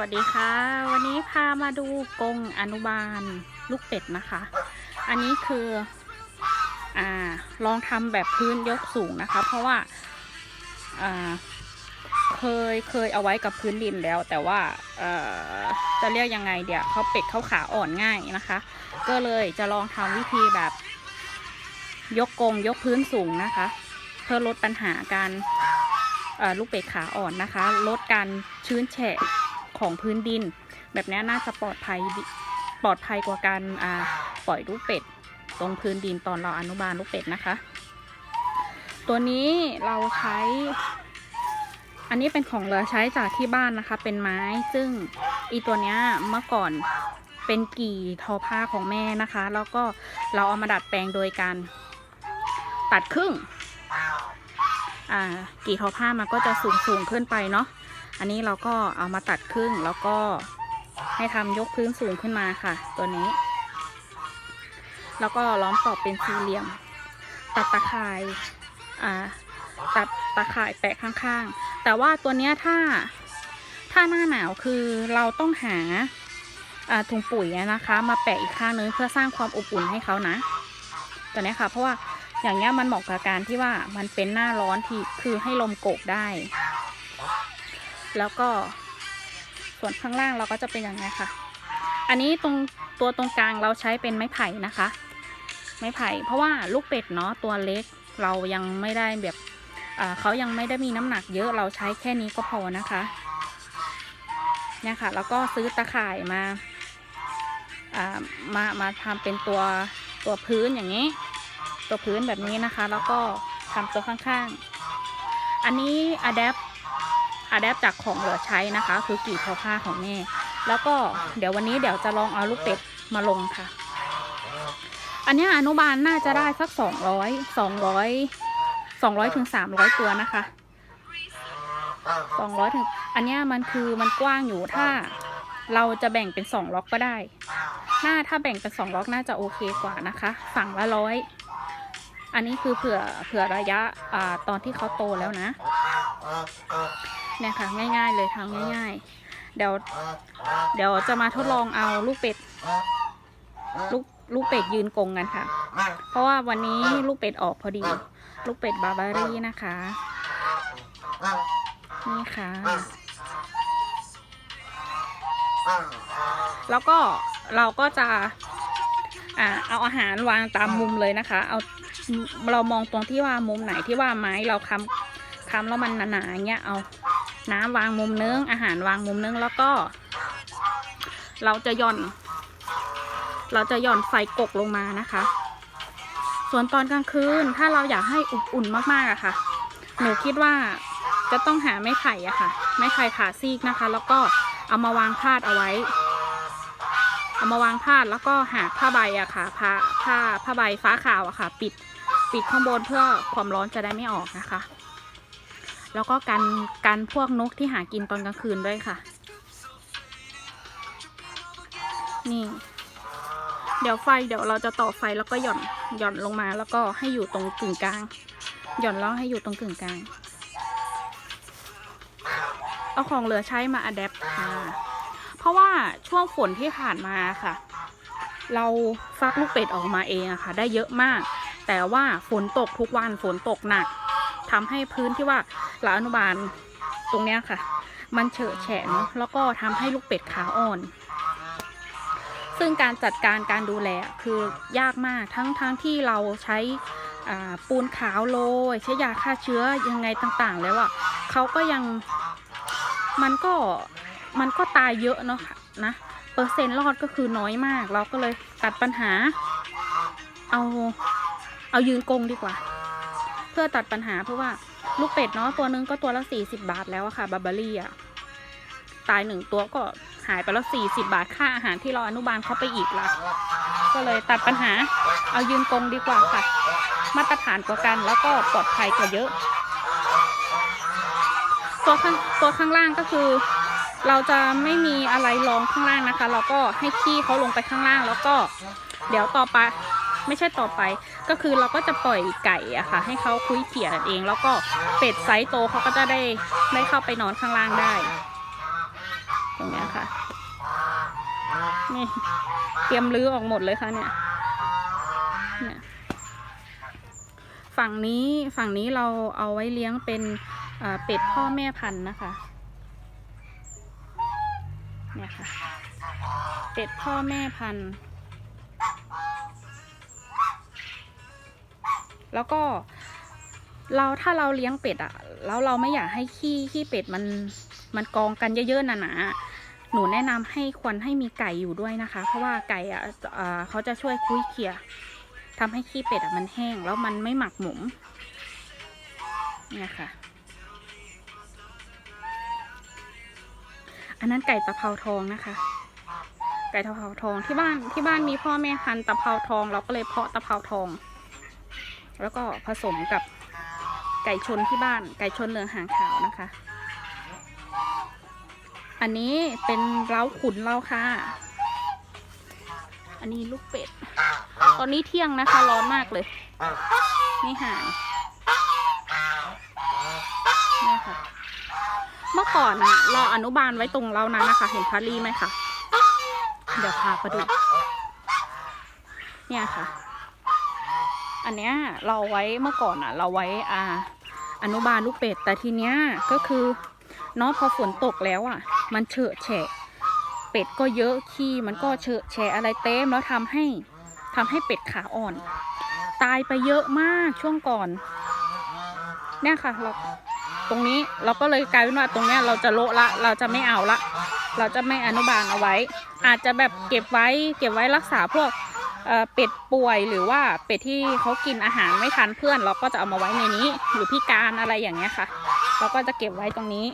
วัสดีค่ะ วันนี้พามาดูกรงอนุบาลลูกเป็ดนะคะ อันนี้คืออ่าลองทำแบบพื้นยกสูงนะคะ เพราะว่าอ่าเคยเคยเอาไว้กับพื้นดินแล้ว แต่ว่าเอ่อจะเรียกยังไงเดี๋ยวเขาเป็ดเขาขาอ่อนง่ายนะคะ ก็เลยจะลองทำวิธีแบบ ยกกรงยกพื้นสูงนะคะ เพื่อลดปัญหาการลูกเป็ดขาอ่อนนะคะ ลดการชื้นแฉะ ของพื้นดิน แบบนี้น่าจะปลอดภัยปลอดภัยกว่าการปล่อยลูกเป็ด ตรงพื้นดินตอนเราอนุบาลลูกเป็ดนะคะ ตัวนี้เราใช้ อันนี้เป็นของเหลือใช้จากที่บ้านนะคะ เป็นไม้ ซึ่งอีตัวเนี้ยเมื่อก่อนเป็นกี่ทอผ้าของแม่นะคะ แล้วก็เราเอามาดัดแปลงโดยการตัดครึ่ง อ่า กี่ทอผ้ามันก็จะสูงสูงขึ้นไปเนาะ อันนี้เราก็เอามาตัดครึ่งแล้วก็ให้ทำยกพื้นสูงขึ้นมาค่ะ ตัวนี้ แล้วก็ล้อมกรอบเป็นสี่เหลี่ยม ตัดตะข่ายอ่าตัดตะข่ายแปะข้างๆ แต่ว่าตัวเนี้ยถ้าถ้าหน้าหนาวคือเราต้องหาถุงปุ๋ยนะคะ มาแปะอีกข้างนึงเพื่อสร้างความอบอุ่นให้เขานะ ตัวนี้ค่ะ เพราะว่าอย่างเงี้ยมันเหมาะกับการที่ว่ามันเป็นหน้าร้อนที่คือให้ลมโกกได้ แล้วก็ส่วนข้างล่างเราก็จะเป็นอย่างนี้ค่ะ อันนี้ตรงตัวตรงกลางเราใช้เป็นไม้ไผ่นะคะ ไม้ไผ่ เพราะว่าลูกเป็ดเนาะตัวเล็กเรายังไม่ได้แบบเขายังไม่ได้มีน้ำหนักเยอะเราใช้แค่นี้ก็พอนะคะเนี่ยค่ะ แล้วก็ซื้อตะข่ายมาามามาทำเป็นตัวตัวพื้นอย่างนี้ ตัวพื้นแบบนี้นะคะ แล้วก็ทำตัวข้างๆ อันนี้ adapt อะแดปจากของเหลือใช้นะคะ คือกี่ทอผ้าของแม่ แล้วก็เดี๋ยววันนี้เดี๋ยวจะลองเอาลูกเป็ดมาลงค่ะ อันนี้อนุบาลน่าจะได้สักสองร้อยสองร้อยสองร้อยถึงสามร้อยตัวนะคะสองร้อยถึง อันนี้มันคือมันกว้างอยู่ถ้าเราจะแบ่งเป็นสองล็อกก็ได้น่าถ้าแบ่งเป็นสองล็อกน่าจะโอเคกว่านะคะ ฝั่งละร้อย อันนี้คือเผื่อเผื่อระยะอ่าตอนที่เขาโตแล้วนะ เนี่ยค่ะ ง่ายๆเลยทำง่ายๆ เดี๋ยว เดี๋ยวจะมาทดลองเอาลูกเป็ด ลูกลูกเป็ดยืนกรงกันค่ะ เพราะว่าวันนี้ลูกเป็ดออกพอดี ลูกเป็ดบาบารี่นะคะ นี่ค่ะ แล้วก็เราก็จะอ่าเอาอาหารวางตามมุมเลยนะคะ เอาเรามองตรงที่ว่ามุมไหนที่ว่าไม้เราค้ำค้ำแล้วมันหนาๆอย่างเงี้ยเอา น้ำวางมุมนึง อาหารวางมุมนึง แล้วก็ เราจะย่อน เราจะย่อนไฟกกลงมานะคะ ส่วนตอนกลางคืนถ้าเราอยากให้อบอุ่นมากๆอะค่ะ หนูคิดว่าจะต้องหาไม้ไผ่อะค่ะ ไม้ไผ่ผ่าซีกนะคะ แล้วก็เอามาวางพาดเอาไว้ เอามาวางพาดแล้วก็หาผ้าใบอะค่ะผ้าผ้าผ้าใบฟ้าขาวอะค่ะ ปิดปิดข้างบนเพื่อความร้อนจะได้ไม่ออกนะคะ แล้วก็กันกันพวกนกที่หากินตอนกลางคืนด้วยค่ะ นี่ เดี๋ยวไฟเดี๋ยวเราจะต่อไฟแล้วก็หย่อนหย่อนลงมาแล้วก็ให้อยู่ตรงกึ่งกลาง หย่อนแล้วให้อยู่ตรงกึ่งกลาง เอาของเหลือใช้มาอัดแอปค่ะ เพราะว่าช่วงฝนที่ผ่านมาค่ะ เราฟักลูกเป็ดออกมาเองอะค่ะ ได้เยอะมาก แต่ว่าฝนตกทุกวันฝนตกหนักทำให้พื้นที่ว่า หลาอนุบาลตรงเนี้ยค่ะ มันเฉอะแฉะเนาะแล้วก็ทำให้ลูกเป็ดขาอ่อน ซึ่งการจัดการการดูแลคือยากมากทั้งทั้งที่เราใช้อ่าปูนขาวโรยใช้ยาฆ่าเชื้อยังไงต่างๆ แล้วอะเขาก็ยังมันก็มันก็ตายเยอะเนาะนะเปอร์เซ็นต์รอดก็คือน้อยมาก เราก็เลยตัดปัญหา เอาเอายืนกรงดีกว่า เพื่อตัดปัญหาเพราะว่า ลูกเป็ดเนาะตัวนึงก็ตัวละสี่สิบาทแล้วอะค่ะบาบารี่อะตายหนึ่งตัวก็หายไปแล้วสี่สิบาทค่าอาหารที่เราอนุบาลเขาไปอีกละก็เลยตัดปัญหาเอายืนกรงดีกว่าค่ะ มาตรฐานกว่ากันแล้วก็ปลอดภัยกว่าเยอะ ตัวข้างตัวข้างล่างก็คือ เราจะไม่มีอะไรรองข้างล่างนะคะ เราก็ให้ขี้เขาลงไปข้างล่างแล้วก็ เดี๋ยวต่อไป ไม่ใช่ต่อไป ก็คือเราก็จะปล่อยไก่อะค่ะ ให้เขาคุยเขี่ยนเอง แล้วก็เป็ดไซส์โตเขาก็จะได้ได้เข้าไปนอนข้างล่างได้ ตรงนี้ค่ะ นี่ เตรียมรื้อออกหมดเลยค่ะเนี่ยเนี่ยฝั่งนี้ฝั่งนี้เราเอาไว้เลี้ยงเป็นเป็ดพ่อแม่พันธุ์นะคะเนี่ยค่ะเป็ดพ่อแม่พันธุ์ แล้วก็เราถ้าเราเลี้ยงเป็ดอะแล้วเราไม่อยากให้ขี้ขี้เป็ดมันมันกองกันเยอะๆหนาๆหนูแนะนำให้ควรให้มีไก่อยู่ด้วยนะคะ เพราะว่าไก่อะเอ่อเขาจะช่วยคุ้ยเขี่ยทำให้ขี้เป็ดอะมันแห้งแล้วมันไม่หมักหมมเนี่ยค่ะ อันนั้นไก่ตะเภาทองนะคะ ไก่ตะเภาทองที่บ้านที่บ้านมีพ่อแม่พันธุ์ตะเภาทอง เราก็เลยเพาะตะเภาทอง แล้วก็ผสมกับไก่ชนที่บ้าน ไก่ชนเหลืองหางขาวนะคะ อันนี้เป็นเล้าขุนเล้าค่ะ อันนี้ลูกเป็ด ตอนนี้เที่ยงนะคะร้อนมากเลยนี่ห่างนี่ค่ะ เมื่อก่อนนะเราอนุบาลไว้ตรงเรานั้นนะคะ เห็นพารีไหมคะ เดี๋ยวพาไปดู เนี่ยค่ะ อันเนี้ยเราไว้เมื่อก่อนอะ เราไว้อ่าอนุบาลลูกเป็ด แต่ทีเนี้ยก็คือเนาะพอฝนตกแล้วอะ มันเฉอะแฉะ เป็ดก็เยอะขี้มันก็เฉอะแฉะอะไรเต็มแล้วทำให้ทำให้เป็ดขาอ่อน ตายไปเยอะมากช่วงก่อน เนี่ยค่ะเราตรงนี้เราก็เลยกลายเป็นว่าตรงเนี้ยเราจะโละละ เราจะไม่เอาละ เราจะไม่อนุบาลเอาไว้ อาจจะแบบเก็บไว้เก็บไว้รักษาพวก เป็ดป่วยหรือว่าเป็ดที่เขากินอาหารไม่ทันเพื่อน เราก็จะเอามาไว้ในนี้ หรือพิการอะไรอย่างเงี้ยค่ะ เราก็จะเก็บไว้ตรงนี้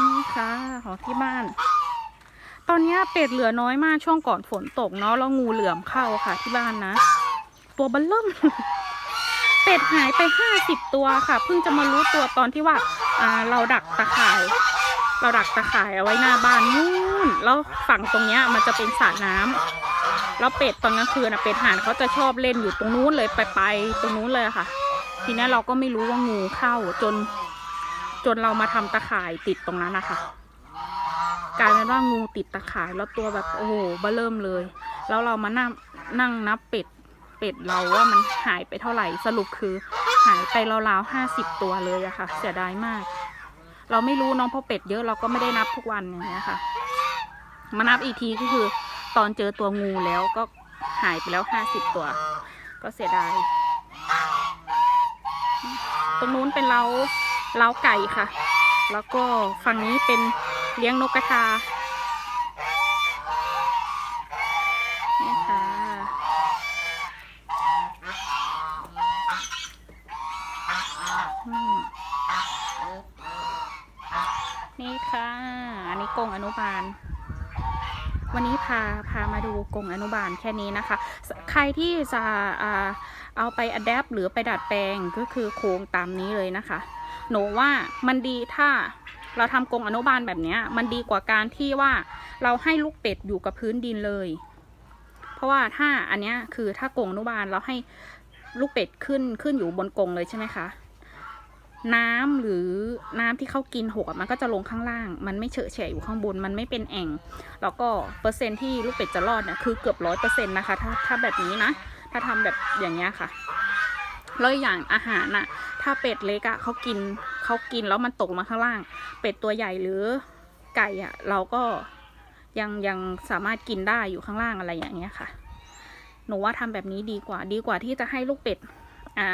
นี่ค่ะของที่บ้าน ตอนนี้เป็ดเหลือน้อยมากช่วงก่อนฝนตกเนาะแล้วงูเหลือมเข้าค่ะที่บ้านนะ ตัวบันเริ่มเป็ดหายไปห้าสิบตัวค่ะ เพิ่งจะมารู้ตัวตอนที่ว่าอ่าเราดักตะข่าย เราดักตะข่ายเอาไว้หน้าบ้านนู่นแล้วฝั่งตรงเนี้ยมันจะเป็นสระน้ำแล้วเป็ดตอนกลางคืนนะเป็ดห่านเขาจะชอบเล่นอยู่ตรงนู้นเลยไปไปตรงนู้นเลยค่ะ ทีนี้เราก็ไม่รู้ว่างูเข้าจน จนเรามาทำตะข่ายติดตรงนั้นนะคะกลายเป็นว่างูติดตะข่ายแล้วตัวแบบโอ้โหเบ้อเริ่มเลย แล้วเรามานั่งนั่งนับเป็ดเป็ดเราว่ามันหายไปเท่าไหร่สรุปคือหายไปราวๆห้าสิบตัวเลยอะค่ะ เสียดายมาก เราไม่รู้น้องพอเป็ดเยอะเราก็ไม่ได้นับทุกวันอย่างเงี้ยค่ะ มานับอีกทีก็คือ ตอนเจอตัวงูแล้วก็หายไปแล้วห้าสิบตัว ก็เสียดาย ตรงนู้นเป็นเล้าเล้าไก่ค่ะ แล้วก็ฝั่งนี้เป็นเลี้ยงนกกระทาเนี่ยค่ะ อืมนี่ค่ะ อันนี้กรงอนุ บาล วันนี้พาพามาดูกรงอนุบาลแค่นี้นะคะ ใครที่จะอ่าเอาไปอัดแอปหรือไปดัดแปลงก็คือโครงตามนี้เลยนะคะ หนูว่ามันดีถ้าเราทำกรงอนุบาลแบบเนี้ยมันดีกว่าการที่ว่าเราให้ลูกเป็ดอยู่กับพื้นดินเลย เพราะว่าถ้าอันเนี้ยคือถ้ากรงอนุบาลเราให้ลูกเป็ดขึ้นขึ้นอยู่บนกรงเลยใช่ไหมคะ น้ำหรือน้ำที่เขากินหกมันก็จะลงข้างล่าง มันไม่เฉอะแฉะอยู่ข้างบน มันไม่เป็นแอ่ง แล้วก็เปอร์เซ็นต์ที่ลูกเป็ดจะรอดเนี่ยคือเกือบร้อยเปอร์เซ็นต์นะคะ ถ้าถ้าแบบนี้นะ ถ้าทำแบบอย่างเงี้ยค่ะแล้วอย่างอาหารน่ะ ถ้าเป็ดเล็กอะเขากินเขากินแล้วมันตกมาข้างล่าง เป็ดตัวใหญ่หรือไก่อะเราก็ยังยังสามารถกินได้อยู่ข้างล่างอะไรอย่างเงี้ยค่ะ หนูว่าทำแบบนี้ดีกว่า ดีกว่าที่จะให้ลูกเป็ด อ่า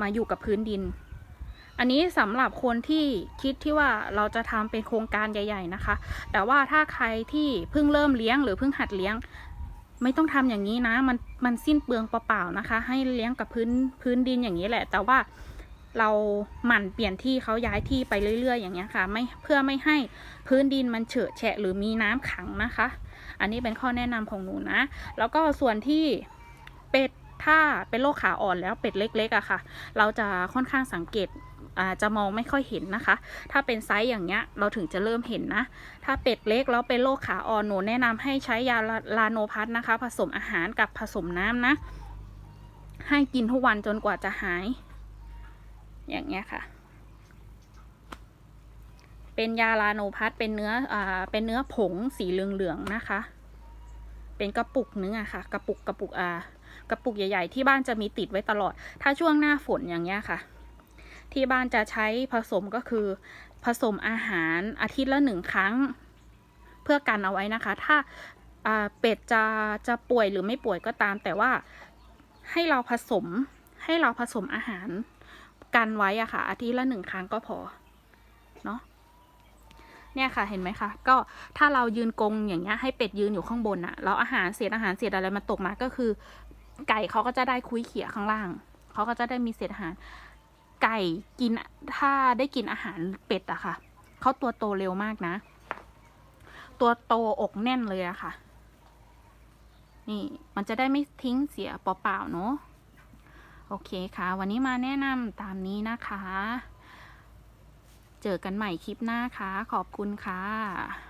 มาอยู่กับพื้นดิน อันนี้สำหรับคนที่คิดที่ว่าเราจะทำเป็นโครงการใหญ่ ๆนะคะ แต่ว่าถ้าใครที่เพิ่งเริ่มเลี้ยงหรือเพิ่งหัดเลี้ยง ไม่ต้องทำอย่างนี้นะ มันมันสิ้นเปลืองเปล่าๆนะคะ ให้เลี้ยงกับพื้นพื้นดินอย่างนี้แหละ แต่ว่าเราหมั่นเปลี่ยนที่เขาย้ายที่ไปเรื่อย ๆ อย่างเงี้ยค่ะ ไม่เพื่อไม่ให้พื้นดินมันเฉอะแฉะหรือมีน้ำขังนะคะ อันนี้เป็นข้อแนะนำของหนูนะ แล้วก็ส่วนที่เป็ดถ้าเป็นโรคขาอ่อนแล้วเป็ดเล็กๆอะค่ะ เราจะค่อนข้างสังเกต อาจจะมองไม่ค่อยเห็นนะคะ ถ้าเป็นไซส์อย่างเงี้ยเราถึงจะเริ่มเห็นนะ ถ้าเป็ดเล็กแล้วเป็นโรคขาอ่อนหนูแนะนำให้ใช้ยาลาโนพัทนะคะ ผสมอาหารกับผสมน้ำนะ ให้กินทุกวันจนกว่าจะหาย อย่างเงี้ยค่ะ เป็นยาลาโนพัทเป็นเนื้ออ่าเป็นเนื้อผงสีเหลืองๆนะคะ เป็นกระปุกเนื้อค่ะ กระปุกกระปุกอ่ากระปุกใหญ่ ๆ ที่บ้านจะมีติดไว้ตลอด ถ้าช่วงหน้าฝนอย่างเงี้ยค่ะ ที่บ้านจะใช้ผสมก็คือ ผสมอาหารอาทิตย์ละหนึ่งครั้ง เพื่อกันเอาไว้นะคะ ถ้าเป็ดจะจะป่วยหรือไม่ป่วยก็ตาม แต่ว่าให้เราผสมให้เราผสมอาหารกันไว้อะค่ะ อาทิตย์ละหนึ่งครั้งก็พอเนาะเนี่ยค่ะเห็นไหมคะ ก็ถ้าเรายืนกรงอย่างเงี้ยให้เป็ดยืนอยู่ข้างบนอะแล้วอาหารเศษอาหารเศษอะไรมาตกมาก็คือ ไก่เขาก็จะได้คุยเขี่ยข้างล่างเขาก็จะได้มีเศษอาหาร ไก่กินถ้าได้กินอาหารเป็ดอะค่ะเขาตัวโตเร็วมากนะ ตัวโตอกแน่นเลยอะค่ะ นี่มันจะได้ไม่ทิ้งเสียเปล่าๆเนาะโอเคค่ะ วันนี้มาแนะนำตามนี้นะคะ เจอกันใหม่คลิปหน้าค่ะ ขอบคุณค่ะ